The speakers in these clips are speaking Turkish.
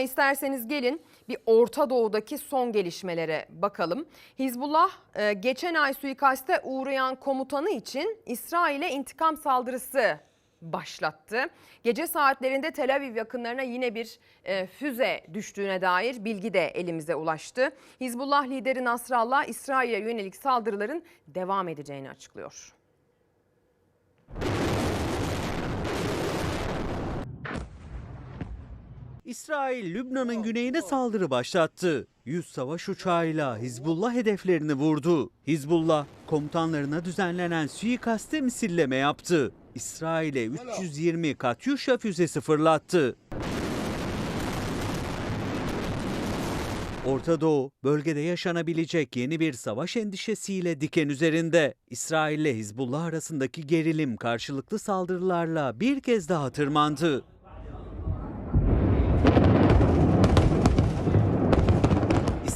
İsterseniz gelin bir Orta Doğu'daki son gelişmelere bakalım. Hizbullah e, geçen ay suikaste uğrayan komutanı için İsrail'e intikam saldırısı başlattı. Gece saatlerinde Tel Aviv yakınlarına yine bir e, füze düştüğüne dair bilgi de elimize ulaştı. Hizbullah lideri Nasrallah İsrail'e yönelik saldırıların devam edeceğini açıklıyor. İsrail, Lübnan'ın güneyine saldırı başlattı. 100 savaş uçağıyla Hizbullah hedeflerini vurdu. Hizbullah, komutanlarına düzenlenen suikaste misilleme yaptı. İsrail'e 320 Katyusha füzesi fırlattı. Orta Doğu, bölgede yaşanabilecek yeni bir savaş endişesiyle diken üzerinde. İsrail ile Hizbullah arasındaki gerilim karşılıklı saldırılarla bir kez daha tırmandı.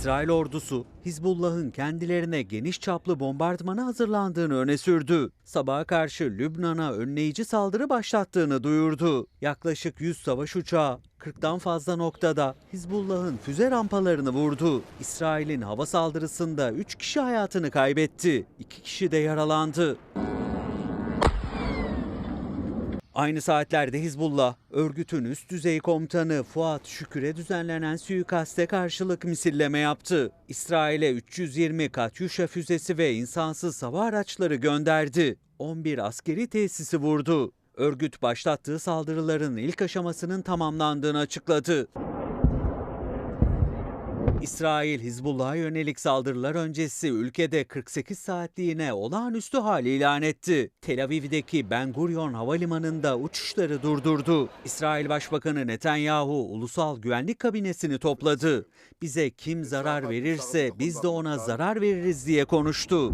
İsrail ordusu Hizbullah'ın kendilerine geniş çaplı bombardımana hazırlandığını öne sürdü. Sabaha karşı Lübnan'a önleyici saldırı başlattığını duyurdu. Yaklaşık 100 savaş uçağı 40'tan fazla noktada Hizbullah'ın füze rampalarını vurdu. İsrail'in hava saldırısında 3 kişi hayatını kaybetti. 2 kişi de yaralandı. Aynı saatlerde Hizbullah, örgütün üst düzey komutanı Fuat Şükür'e düzenlenen suikaste karşılık misilleme yaptı. İsrail'e 320 Katyusha füzesi ve insansız hava araçları gönderdi. 11 askeri tesisi vurdu. Örgüt başlattığı saldırıların ilk aşamasının tamamlandığını açıkladı. İsrail, Hizbullah'a yönelik saldırılar öncesi ülkede 48 saatliğine olağanüstü hal ilan etti. Tel Aviv'deki Ben Gurion Havalimanı'nda uçuşları durdurdu. İsrail Başbakanı Netanyahu ulusal güvenlik kabinesini topladı. Bize kim zarar verirse biz de ona zarar veririz diye konuştu.